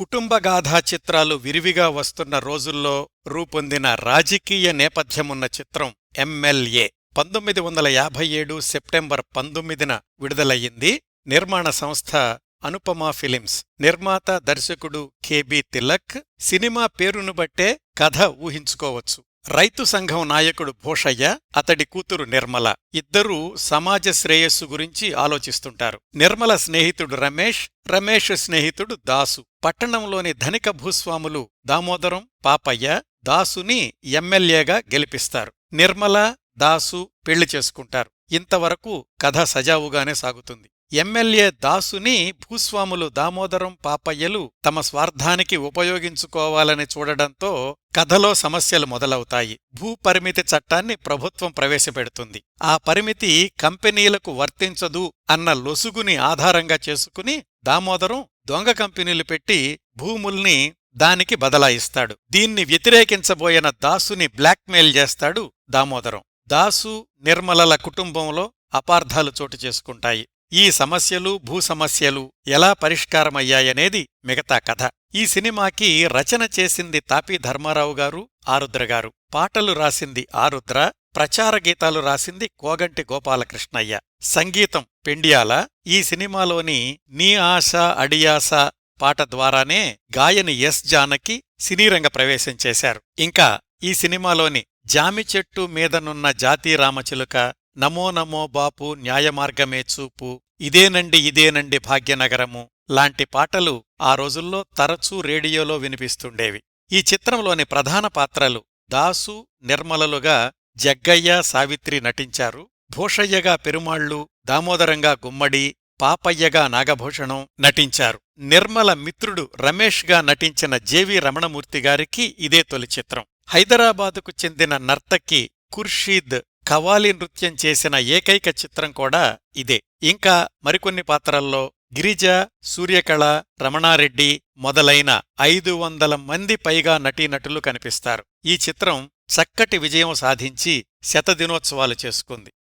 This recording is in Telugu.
కుటుంబగాథా చిత్రాలు విరివిగా వస్తున్న రోజుల్లో రూపొందిన రాజకీయ నేపథ్యమున్న చిత్రం ఎమ్మెల్యే పంతొమ్మిది వందల యాభై ఏడు సెప్టెంబర్ పంతొమ్మిదిన విడుదలయ్యింది. నిర్మాణ సంస్థ అనుపమా ఫిలిమ్స్. నిర్మాత దర్శకుడు కెబి తిలక్. సినిమా పేరును బట్టే కథ ఊహించుకోవచ్చు. రైతు సంఘం నాయకుడు భూషయ్య అతడి కూతురు నిర్మల ఇద్దరూ సమాజ శ్రేయస్సు గురించి ఆలోచిస్తుంటారు. నిర్మల స్నేహితుడు రమేష్ రమేష్ స్నేహితుడు దాసు. పట్టణంలోని ధనిక భూస్వాములు దామోదరం పాపయ్య దాసుని ఎమ్మెల్యేగా గెలిపిస్తారు. నిర్మల దాసు పెళ్ళి చేసుకుంటారు. ఇంతవరకు కథ సజావుగానే సాగుతుంది. ఎమ్మెల్యే దాసుని భూస్వాములు దామోదరం పాపయ్యలు తమ స్వార్థానికి ఉపయోగించుకోవాలని చూడడంతో కథలో సమస్యలు మొదలవుతాయి. భూపరిమితి చట్టాన్ని ప్రభుత్వం ప్రవేశపెడుతుంది. ఆ పరిమితి కంపెనీలకు వర్తించదు అన్న లొసుగుని ఆధారంగా చేసుకుని దామోదరం దొంగ కంపెనీలు పెట్టి భూముల్ని దానికి బదలాయిస్తాడు. దీన్ని వ్యతిరేకించబోయిన దాసుని బ్లాక్మెయిల్ చేస్తాడు దామోదరం. దాసు నిర్మలల కుటుంబంలో అపార్థాలు చోటు చేసుకుంటాయి. ఈ సమస్యలు భూ సమస్యలు ఎలా పరిష్కారమయ్యాయనేది మిగతా కథ. ఈ సినిమాకి రచన చేసింది తాపీ ధర్మారావు గారు ఆరుద్ర గారు. పాటలు రాసింది ఆరుద్ర ప్రచార గీతాలు రాసింది కోగంటి గోపాలకృష్ణయ్య. సంగీతం పెండియాల ఈ సినిమాలోని నీ ఆశ అడియాస పాట ద్వారానే గాయని ఎస్ జానకి సినీరంగ ప్రవేశం చేశారు. ఇంకా ఈ సినిమాలోని జామి చెట్టు మీదనున్న జాతీ రామచిలుక నమో నమో బాపు న్యాయమార్గమే చూపు. ఇదేనండి ఇదేనండి భాగ్యనగరము. లాంటి పాటలు ఆ రోజుల్లో తరచూ రేడియోలో వినిపిస్తుండేవి. ఈ చిత్రంలోని ప్రధాన పాత్రలు దాసు నిర్మలలుగా జగ్గయ్య సావిత్రి నటించారు. భూషయ్యగా పెరుమాళ్ళు దామోదరంగా గుమ్మడి పాపయ్యగా నాగభూషణం నటించారు. నిర్మల మిత్రుడు రమేష్గా నటించిన జేవి రమణమూర్తి గారికి ఇదే తొలి చిత్రం. హైదరాబాదుకు చెందిన నర్తకి ఖుర్షీద్ ఖవాలీ నృత్యం చేసిన ఏకైక చిత్రం కూడా ఇదే. ఇంకా మరికొన్ని పాత్రల్లో గిరిజ సూర్యకళ రమణారెడ్డి మొదలైన ఐదు వందల మంది పైగా నటీనటులు కనిపిస్తారు. ఈ చిత్రం చక్కటి విజయం సాధించి శతదినోత్సవాలు చేసుకుంది.